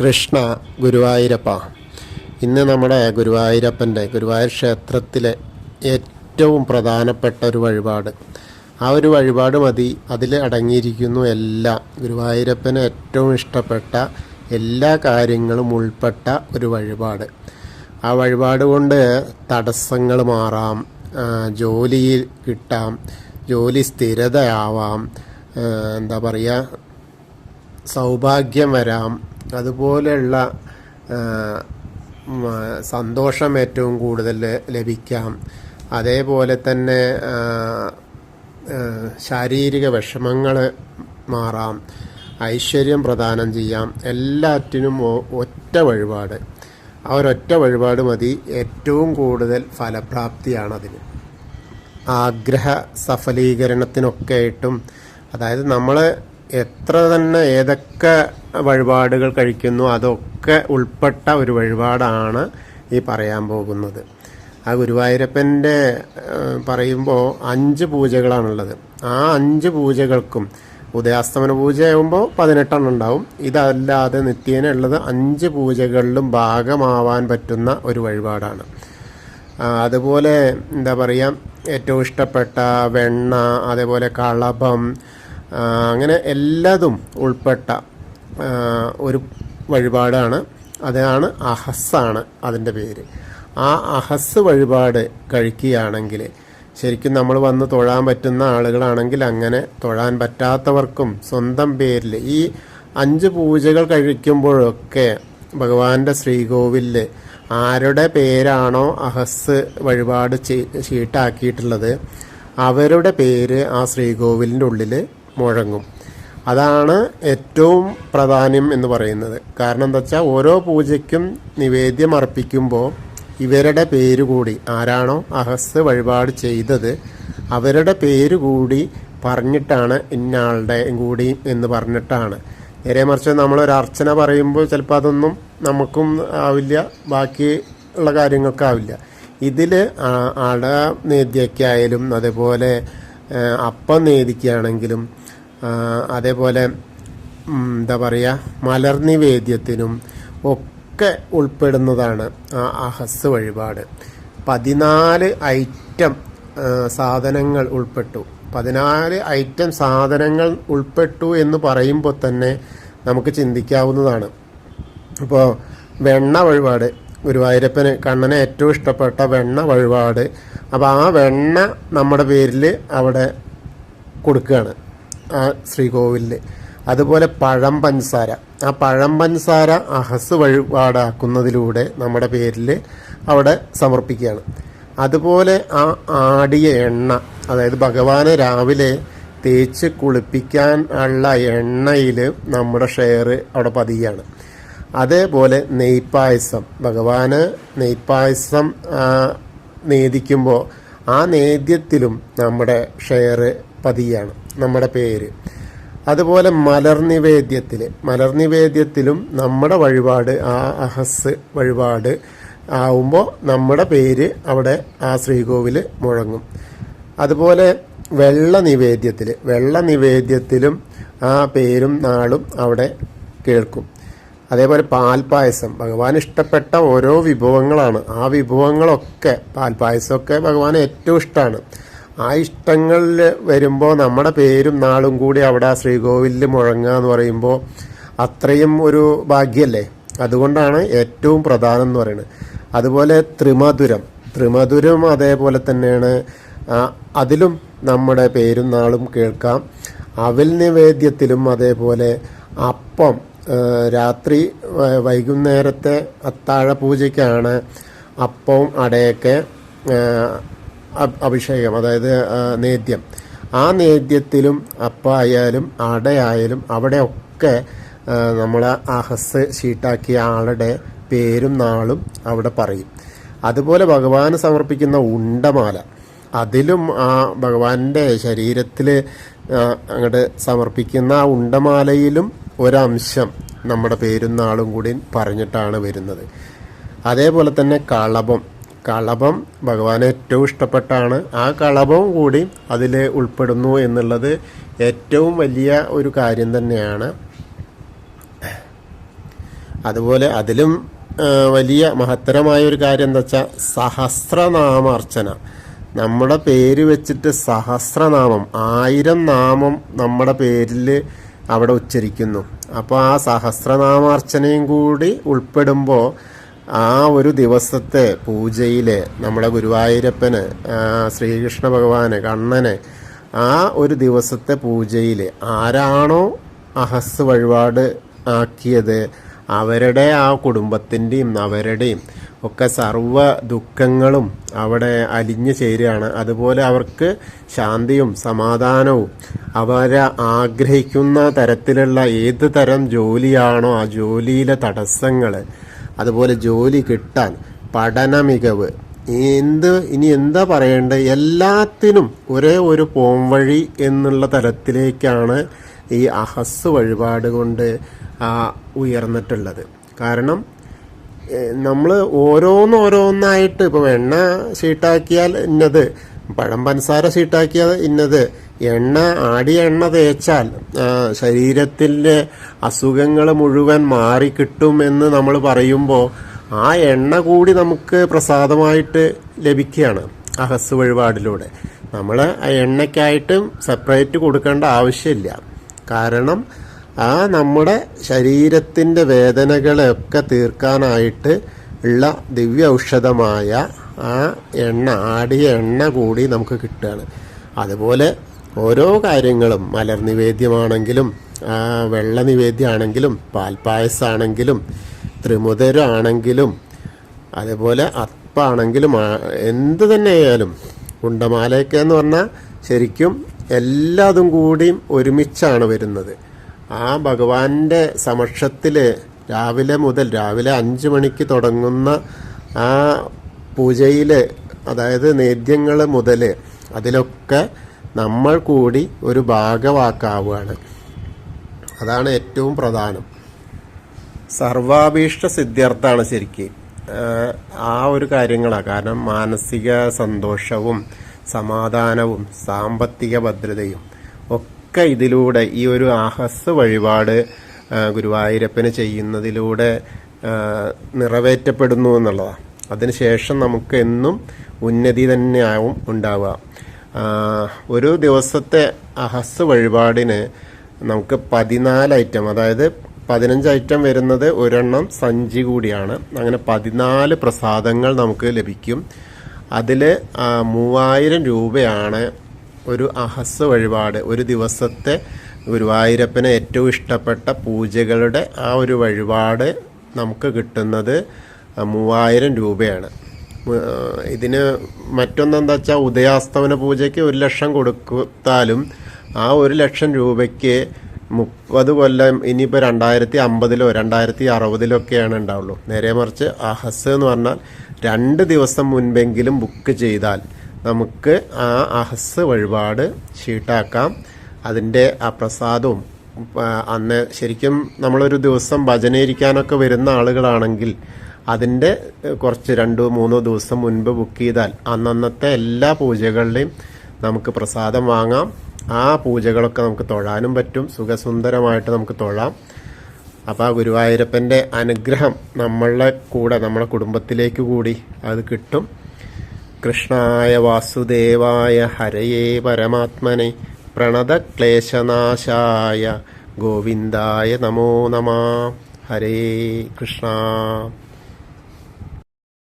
കൃഷ്ണ ഗുരുവായൂരപ്പ. ഇന്ന് നമ്മുടെ ഗുരുവായൂരപ്പന്റെ ഗുരുവായൂർ ക്ഷേത്രത്തിലെ ഏറ്റവും പ്രധാനപ്പെട്ട ഒരു വഴിപാട്. ആ ഒരു വഴിപാട് മതി. അതിൽ അടങ്ങിയിരിക്കുന്നു എല്ലാം ഗുരുവായൂരപ്പന് ഏറ്റവും ഇഷ്ടപ്പെട്ട എല്ലാ കാര്യങ്ങളും ഉൾപ്പെട്ട ഒരു വഴിപാട്. ആ വഴിപാട് കൊണ്ട് തടസ്സങ്ങൾ മാറാം ജോലിയിൽ ജോലി കിട്ടാം ജോലി സ്ഥിരതയാവാം എന്താ പറയുക സൗഭാഗ്യം വരാം അതുപോലെയുള്ള സന്തോഷം ഏറ്റവും കൂടുതൽ ലഭിക്കാം. അതേപോലെ തന്നെ ശാരീരിക വിഷമങ്ങൾ മാറാം. ഐശ്വര്യം പ്രദാനം ചെയ്യാം. എല്ലാറ്റിനും ഒറ്റ വഴിപാട്. ആ ഒരൊറ്റ വഴിപാട് മതി. ഏറ്റവും കൂടുതൽ ഫലപ്രാപ്തിയാണതിന് ആഗ്രഹ സഫലീകരണത്തിനൊക്കെ ആയിട്ടും അതായത് നമ്മൾ എത്ര തന്നെ ഏതൊക്കെ വഴിപാടുകൾ കഴിക്കുന്നു അതൊക്കെ ഉൾപ്പെട്ട ഒരു വഴിപാടാണ് ഈ പറയാൻ പോകുന്നത്. ആ ഗുരുവായൂരപ്പന്റെ പറയുമ്പോൾ അഞ്ച് പൂജകളാണുള്ളത്. ആ അഞ്ച് പൂജകൾക്കും ഉദയാസ്തമന പൂജയാകുമ്പോൾ പതിനെട്ടെണ്ണം ഉണ്ടാവും. ഇതല്ലാതെ നിത്യേന ഉള്ളത് അഞ്ച് പൂജകളിലും ഭാഗമാവാൻ പറ്റുന്ന ഒരു വഴിപാടാണ്. അതുപോലെ എന്താ പറയുക ഏറ്റവും ഇഷ്ടപ്പെട്ട വെണ്ണ അതേപോലെ കളഭം അങ്ങനെ എല്ലാതും ഉൾപ്പെട്ട ഒരു വഴിപാടാണ്. അതാണ് അഹസ്സാണ് അതിന്റെ പേര്. ആ അഹസ് വഴിപാട് കഴിക്കുകയാണെങ്കിൽ ശരിക്കും നമ്മൾ വന്ന് തൊഴാൻ പറ്റുന്ന ആളുകളാണെങ്കിൽ അങ്ങനെ തൊഴാൻ പറ്റാത്തവർക്കും സ്വന്തം പേരിൽ ഈ അഞ്ച് പൂജകൾ കഴിക്കുമ്പോഴൊക്കെ ഭഗവാന്റെ ശ്രീകോവിലിൽ ആരുടെ പേരാണോ അഹസ് വഴിപാട് ചീട്ടാക്കിയിട്ടുള്ളത് അവരുടെ പേര് ആ ശ്രീകോവിലിന്റെ ഉള്ളിൽ മുഴങ്ങും. അതാണ് ഏറ്റവും പ്രധാനം എന്ന് പറയുന്നത്. കാരണം എന്താ വെച്ചാൽ ഓരോ പൂജയ്ക്കും നിവേദ്യം അർപ്പിക്കുമ്പോൾ ഇവരുടെ പേര് കൂടി ആരാണോ അഹസ് വഴിപാട് ചെയ്തത് അവരുടെ പേര് കൂടി പറഞ്ഞിട്ടാണ് ഇന്നയാളുടെ കൂടി എന്ന് പറഞ്ഞിട്ടാണ്. നേരെ മറിച്ച് നമ്മളൊരു അർച്ചന പറയുമ്പോൾ ചിലപ്പോൾ അതൊന്നും നമുക്കും ആവില്ല ബാക്കി ഉള്ള കാര്യങ്ങൾക്കാവില്ല ഇതിൽ അട നേദ്യക്കായാലും അതുപോലെ അപ്പം നേദിക്കുകയാണെങ്കിലും അതേപോലെ എന്താ പറയുക മലർനിവേദ്യത്തിനും ഒക്കെ ഉൾപ്പെടുന്നതാണ് ആ അഹസ് വഴിപാട്. പതിനാല് ഐറ്റം സാധനങ്ങൾ ഉൾപ്പെട്ടു. പതിനാല് ഐറ്റം സാധനങ്ങൾ ഉൾപ്പെട്ടു എന്ന് പറയുമ്പോൾ തന്നെ നമുക്ക് ചിന്തിക്കാവുന്നതാണ്. ഇപ്പോൾ വെണ്ണ വഴിപാട്. ഗുരുവായൂരപ്പന് കണ്ണന് ഏറ്റവും ഇഷ്ടപ്പെട്ട വെണ്ണ വഴിപാട്. അപ്പോൾ ആ വെണ്ണ നമ്മുടെ പേരിൽ അവിടെ കൊടുക്കുകയാണ്. ശ്രീകോവിലിൽ അതുപോലെ പഴം പഞ്ചസാര ആ പഴം പഞ്ചസാര അഹസ് വഴിപാടാക്കുന്നതിലൂടെ നമ്മുടെ പേരിൽ അവിടെ സമർപ്പിക്കുകയാണ്. അതുപോലെ ആ ആടിയ എണ്ണ അതായത് ഭഗവാനെ രാവിലെ തേച്ച് കുളിപ്പിക്കാൻ ഉള്ള എണ്ണയിൽ നമ്മുടെ ഷെയർ അവിടെ പതിയാണ് അതേപോലെ നെയ്പ്പായസം ഭഗവാന് നെയ്പ്പായസം ആ, നേദിക്കുമ്പോൾ ആ നേദ്യത്തിലും നമ്മുടെ ഷെയർ പതിയാണ് നമ്മുടെ പേര്. അതുപോലെ മലർനിവേദ്യത്തിൽ മലർനിവേദ്യത്തിലും നമ്മുടെ വഴിപാട് ആ അഹസ് വഴിപാട് ആവുമ്പോൾ നമ്മുടെ പേര് അവിടെ ആ ശ്രീകോവിൽ മുഴങ്ങും. അതുപോലെ വെള്ള നിവേദ്യത്തിൽ വെള്ള നിവേദ്യത്തിലും ആ പേരും നാളും അവിടെ കേൾക്കും. അതേപോലെ പാൽപ്പായസം ഭഗവാൻ ഇഷ്ടപ്പെട്ട ഓരോ വിഭവങ്ങളാണ്. ആ വിഭവങ്ങളൊക്കെ പാൽപ്പായസമൊക്കെ ഭഗവാൻ ഏറ്റവും ഇഷ്ടമാണ് ആ ഇഷ്ടങ്ങളിൽ വരുമ്പോൾ നമ്മുടെ പേരും നാളും കൂടി അവിടെ ശ്രീകോവിലിൽ മുഴങ്ങുക എന്ന് പറയുമ്പോൾ അത്രയും ഒരു ഭാഗ്യമല്ലേ അതുകൊണ്ടാണ് ഏറ്റവും പ്രധാനം എന്ന് പറയുന്നത്. അതുപോലെ ത്രിമധുരം. ത്രിമധുരം അതേപോലെ തന്നെയാണ്. അതിലും നമ്മുടെ പേരും നാളും കേൾക്കാം. അവൽ നിവേദ്യത്തിലും അതേപോലെ അപ്പം രാത്രി വൈകുന്നേരത്തെ അത്താഴ പൂജയ്ക്കാണ് അപ്പവും അടയൊക്കെ അഭിഷേകം അതായത് നേദ്യം. ആ നേദ്യത്തിലും അപ്പായാലും അടയായാലും അവിടെ ഒക്കെ നമ്മൾ ആ ഹസ് ഷീട്ടാക്കിയ ആളുടെ പേരും നാളും അവിടെ പറയും. അതുപോലെ ഭഗവാന് സമർപ്പിക്കുന്ന ഉണ്ടമാല അതിലും ആ ഭഗവാന്റെ ശരീരത്തിൽ അങ്ങോട്ട് സമർപ്പിക്കുന്ന ആ ഉണ്ടമാലയിലും ഒരംശം നമ്മുടെ പേരും നാളും കൂടി പറഞ്ഞിട്ടാണ് വരുന്നത്. അതേപോലെ തന്നെ കളഭം കളഭം ഭഗവാന് ഏറ്റവും ഇഷ്ടപ്പെട്ടാണ്. ആ കളഭവും കൂടി അതിൽ ഉൾപ്പെടുന്നു എന്നുള്ളത് ഏറ്റവും വലിയ ഒരു കാര്യം തന്നെയാണ്. അതുപോലെ അതിലും വലിയ മഹത്തരമായ ഒരു കാര്യം എന്താ വെച്ചാൽ സഹസ്രനാമാർച്ചന. നമ്മുടെ പേര് വെച്ചിട്ട് സഹസ്രനാമം ആയിരം നാമം നമ്മുടെ പേരിൽ അവിടെ ഉച്ചരിക്കുന്നു. അപ്പോൾ ആ സഹസ്രനാമാർച്ചനയും കൂടി ഉൾപ്പെടുമ്പോൾ ആ ഒരു ദിവസത്തെ പൂജയിൽ നമ്മുടെ ഗുരുവായൂരപ്പന് ശ്രീകൃഷ്ണ ഭഗവാന് കണ്ണന് ആ ഒരു ദിവസത്തെ പൂജയിൽ ആരാണോ അഹസ് വഴിപാട് ആക്കിയത് അവരുടെ ആ കുടുംബത്തിന്റെയും അവരുടെയും ഒക്കെ സർവ ദുഃഖങ്ങളും അവിടെ അലിഞ്ഞു ചേരുകയാണ്. അതുപോലെ അവർക്ക് ശാന്തിയും സമാധാനവും. അവരെ ആഗ്രഹിക്കുന്ന തരത്തിലുള്ള ഏത് തരം ജോലിയാണോ ആ ജോലിയിലെ തടസ്സങ്ങൾ അതുപോലെ ജോലി കിട്ടാൻ പഠന മികവ് എന്ത് ഇനി എന്താ പറയേണ്ടത് എല്ലാത്തിനും ഒരേ ഒരു പോംവഴി എന്നുള്ള തലത്തിലേക്കാണ് ഈ അഹസ് വഴിപാട് കൊണ്ട് ഉയർന്നിട്ടുള്ളത്. കാരണം നമ്മൾ ഓരോന്നോരോന്നായിട്ട് ഇപ്പം എണ്ണ ഷീട്ടാക്കിയാൽ ഇന്നത് പഴം പഞ്ചസാര ഷീട്ടാക്കിയാൽ ഇന്നത് എണ്ണ ആടി എണ്ണ തേച്ചാൽ ആ, ശരീരത്തിന്റെ അസുഖങ്ങൾ മുഴുവൻ മാറിക്കിട്ടും എന്ന് നമ്മൾ പറയുമ്പോൾ ആ എണ്ണ കൂടി നമുക്ക് പ്രസാദമായിട്ട് ലഭിക്കുകയാണ് അഹസ് വഴിപാടിലൂടെ. നമ്മൾ ആ എണ്ണയ്ക്കായിട്ടും സെപ്പറേറ്റ് കൊടുക്കേണ്ട ആവശ്യമില്ല. കാരണം ആ നമ്മുടെ ശരീരത്തിന്റെ വേദനകളെയൊക്കെ തീർക്കാനായിട്ട് ഉള്ള ദിവ്യ ഔഷധമായ ആ എണ്ണ ആടിയ എണ്ണ കൂടി നമുക്ക് കിട്ടുകയാണ്. അതുപോലെ ഓരോ കാര്യങ്ങളും മലർ നിവേദ്യമാണെങ്കിലും വെള്ള നിവേദ്യമാണെങ്കിലും പാൽപ്പായസമാണെങ്കിലും ത്രിമുതരാണെങ്കിലും അതേപോലെ അപ്പാണെങ്കിലും എന്ത് തന്നെ ആയാലും കുണ്ടമാലയൊക്കെ എന്ന് പറഞ്ഞാൽ ശരിക്കും എല്ലാതും കൂടിയും ഒരുമിച്ചാണ് വരുന്നത്. ആ ഭഗവാന്റെ സമക്ഷത്തിൽ രാവിലെ മുതൽ രാവിലെ അഞ്ച് മണിക്ക് തുടങ്ങുന്ന ആ പൂജയിൽ അതായത് നേദ്യങ്ങൾ മുതൽ അതിലൊക്കെ നമ്മൾ കൂടി ഒരു ഭാഗവാക്കാവുകയാണ്. അതാണ് ഏറ്റവും പ്രധാനം. സർവാഭീഷ്ട സിദ്ധ്യർത്ഥാണ് ശരിക്ക്. ആ ഒരു കാര്യങ്ങളാണ് കാരണം മാനസിക സന്തോഷവും സമാധാനവും സാമ്പത്തിക ഭദ്രതയും ഒക്കെ ഇതിലൂടെ ഈ ഒരു ആഹസ് വഴിപാട് ഗുരുവായൂരപ്പന് ചെയ്യുന്നതിലൂടെ നിറവേറ്റപ്പെടുന്നു എന്നുള്ളതാണ് അതിനുശേഷം നമുക്ക് എന്നും ഉന്നതി തന്നെയാവും ഉണ്ടാവുക. ഒരു ദിവസത്തെ അഹസ് വഴിപാടിന് നമുക്ക് പതിനാല് ഐറ്റം അതായത് പതിനഞ്ച് ഐറ്റം വരുന്നത് ഒരെണ്ണം സഞ്ചി കൂടിയാണ്. അങ്ങനെ പതിനാല് പ്രസാദങ്ങൾ നമുക്ക് ലഭിക്കും. അതിൽ മൂവായിരം രൂപയാണ് ഒരു അഹസ് വഴിപാട്. ഒരു ദിവസത്തെ ഗുരുവായൂരപ്പന് ഏറ്റവും ഇഷ്ടപ്പെട്ട പൂജകളുടെ ആ ഒരു വഴിപാട് നമുക്ക് കിട്ടുന്നത് മൂവായിരം രൂപയാണ്. ഇതിന് മറ്റൊന്നെന്താ വെച്ചാൽ ഉദയാസ്തമന പൂജയ്ക്ക് ഒരു ലക്ഷം കൊടുത്താലും ആ ഒരു ലക്ഷം രൂപയ്ക്ക് മുപ്പത് കൊല്ലം ഇനിയിപ്പോൾ രണ്ടായിരത്തി അമ്പതിലോ രണ്ടായിരത്തി അറുപതിലോ ഒക്കെയാണ് ഉണ്ടാവുള്ളൂ. നേരെ മറിച്ച് അഹസ് എന്ന് പറഞ്ഞാൽ രണ്ട് ദിവസം മുൻപെങ്കിലും ബുക്ക് ചെയ്താൽ നമുക്ക് ആ അഹസ് വഴിപാട് ഷീട്ടാക്കാം. അതിന്റെ ആ പ്രസാദവും അന്ന് ശരിക്കും നമ്മളൊരു ദിവസം ഭജനയിരിക്കാനൊക്കെ വരുന്ന ആളുകളാണെങ്കിൽ അതിന്റെ കുറച്ച് രണ്ടോ മൂന്നോ ദിവസം മുൻപ് ബുക്ക് ചെയ്താൽ അന്നന്നത്തെ എല്ലാ പൂജകളുടെയും നമുക്ക് പ്രസാദം വാങ്ങാം. ആ പൂജകളൊക്കെ നമുക്ക് തൊഴാനും പറ്റും. സുഖസുന്ദരമായിട്ട് നമുക്ക് തൊഴാം. അപ്പോൾ ആ ഗുരുവായൂരപ്പന്റെ അനുഗ്രഹം നമ്മളുടെ കൂടെ നമ്മളെ കുടുംബത്തിലേക്ക് കൂടി അത് കിട്ടും. കൃഷ്ണായ വാസുദേവായ ഹരയേ പരമാത്മനെ പ്രണതക്ലേശനാശായ ഗോവിന്ദായ നമോ നമ. ഹരേ കൃഷ്ണ.